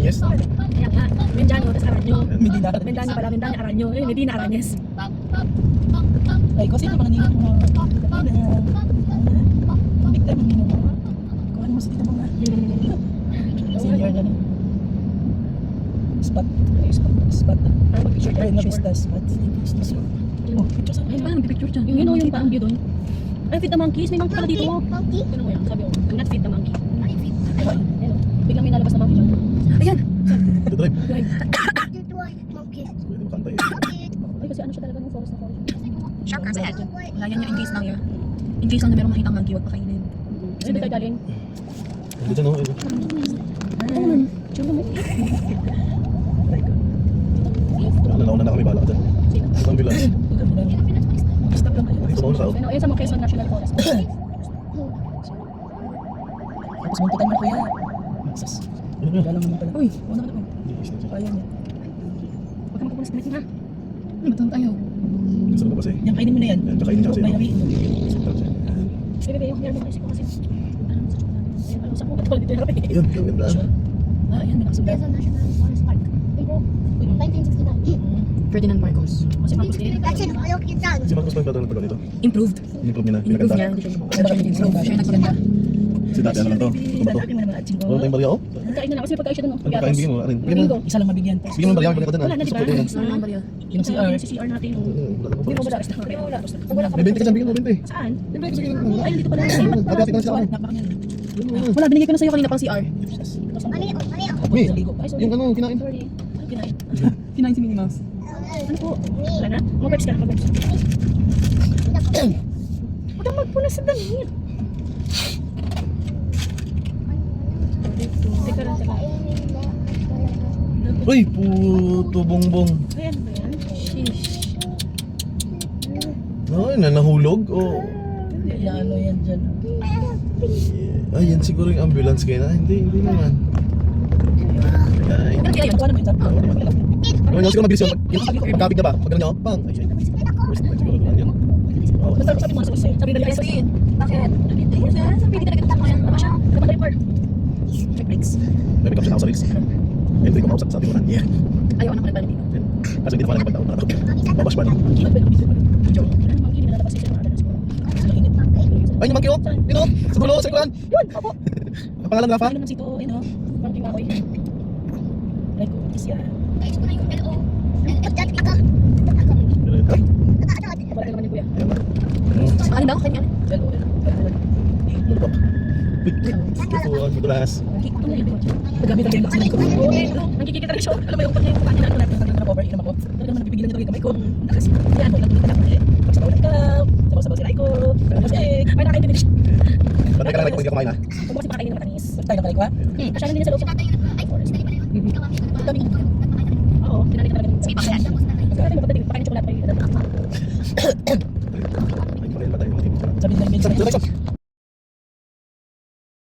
Aranyes? Kaya nga, Mendano, tas Aranyo. Medina. Mendano pala, Mendano, Aranyo. Eh, Medina, Aranyes. Ay, kasi ito mga nino mga... Big time ang nino mga. Sa dito mga. Senior na na. Spot. Spot. Spot. Picture Ay, na tayo? vista spot. Oh, picture sa Ayun, parang picture. Yung yun, oh, yung parang view doon. Ay, feed the monkeys. May monkey pala dito. Ano mo yan? Sabi ko, do not feed the monkey. Ayun, oh. Biglang may nalabas na monkey dyan. Ayan! Drive. Drive. Ay, kasi ano siya talaga ng forest na forest. Sharp curves ahead. Wala yan yung in case lang yan. In case lang na merong makitang monkey, huwag pakainin. Saan ba tayo galing? Ito dyan, oh. ito. Ano man? Tsura mo. Nalauna na kami, bahala ka dyan. Sino? Ito ang bilas. Stop lang kayo. Dito mo ayun sa mga Quezon National Forest. Tapos muntutan mo na kuya. Sus. Ano? Wala naman pala. Uy, wala naman. Ayan yan. Huwag ka magpupunas na ha. Ano ba tayo? Sarap kasi. Yan, kainin mo na yan. Yan, kakainin siya kasi, May mo. Bebe, yung hair mo kasi ko kasi. Ano sa chocolate? Ayun, ano sa ko? Ito, dito yung Yun, yung ganda. Ah, ayan, may nakasulat. Ferdinand Marcos. Kasi Marcos din. Si Marcos pa yung tatang nagpagawa nito. Improved. Improve niya na, Improve pinaganda. niya. Hindi siya nagpaganda. Si dati ano lang to. Ito ba to? Wala tayong barya, oh. Nagkain na lang kasi may pagkain siya doon. Ano kain bigyan mo? Ano? Bigyan mo. Isa lang mabigyan. Bigyan mo ng barya, bigyan ka din. Wala na, di ba? Yun. Wala na, Maria. Yung CR. Yung CR natin. Na Hindi mo ba dapat na wala. May 20 ka dyan, bigyan mo 20. Saan? Yung 20 sige. Ay, dito pala. Na siya ako. Napakanya. Wala, binigay ko na sa'yo kanina pang CR. Uy, Naligo. Ay, sorry. yung ano, kinain. Sorry. Ay, kinain. Kinain si Minnie Mouse. Ano po? Wala na? Mag-webs ka, mag-webs. Huwag kang magpunas sa damit. Teka lang, teka. Uy, puto bongbong. Ayan ba yan? Sheesh. Ay, na nahulog. Oh. Na ano yan dyan. Ay, yan siguro yung ambulance kayo na. Hindi, hindi naman. Ay, Ano kaya yun? Kuha naman yung sabi. Ano nyo siguro mabilis yun? Yung kabig na ba? Pag gano'n nyo, bang! Ay. First time siguro naman yun. Oh. Basta sabi mo sa usay. Sabi nila sa Bakit? Sabi hindi talaga tama yan. Ano siya? Kapag report. Check breaks. May pick up siya ako sa Rix. Entry ko mausap sa ating unan. Yeah. Ayaw na ko na dito. Kasi hindi ko alam pagtaon na ito. Babash pa no? Joke. Ano mang hindi na kasi siya na siguro. Ay, yung oh! Yun oh! Sa dulo, sa likuran! Yun, opo. Ang pangalan Rafa? Ano naman si to? Ano? Parang ako'y. Like, is yan. Kapag naman ni kuya. Ayan na. Ano daw? Kanya? Well, well, well. Ano Ito, ah, madulas. Ito na yun. Paggamit ang box na ko. Eh. Nagkikita rin siya. Alam mo yung pag yung pagkain na natin. Pag nag-over, inom ako. Talaga naman napipigilan nito yung kamay ko. Nakas, kaya ano, nagpita na ako eh. Pagsabaw ng cup, sabaw-sabaw si Raiko. Tapos Ay, nakakaintindi siya. Ba't may kalala ko hindi kumain ha? Huwag mo kasi pakainin na matamis. tayo na pala ko ha. Hmm, kasya na din sa loob. Ay, forest. Ang dami niya. Oo, pinalik talaga. Sige, pakain. Kasi natin mapagdating, pakain ng chocolate. Sabi nila yung Sabi, sabi, sabi.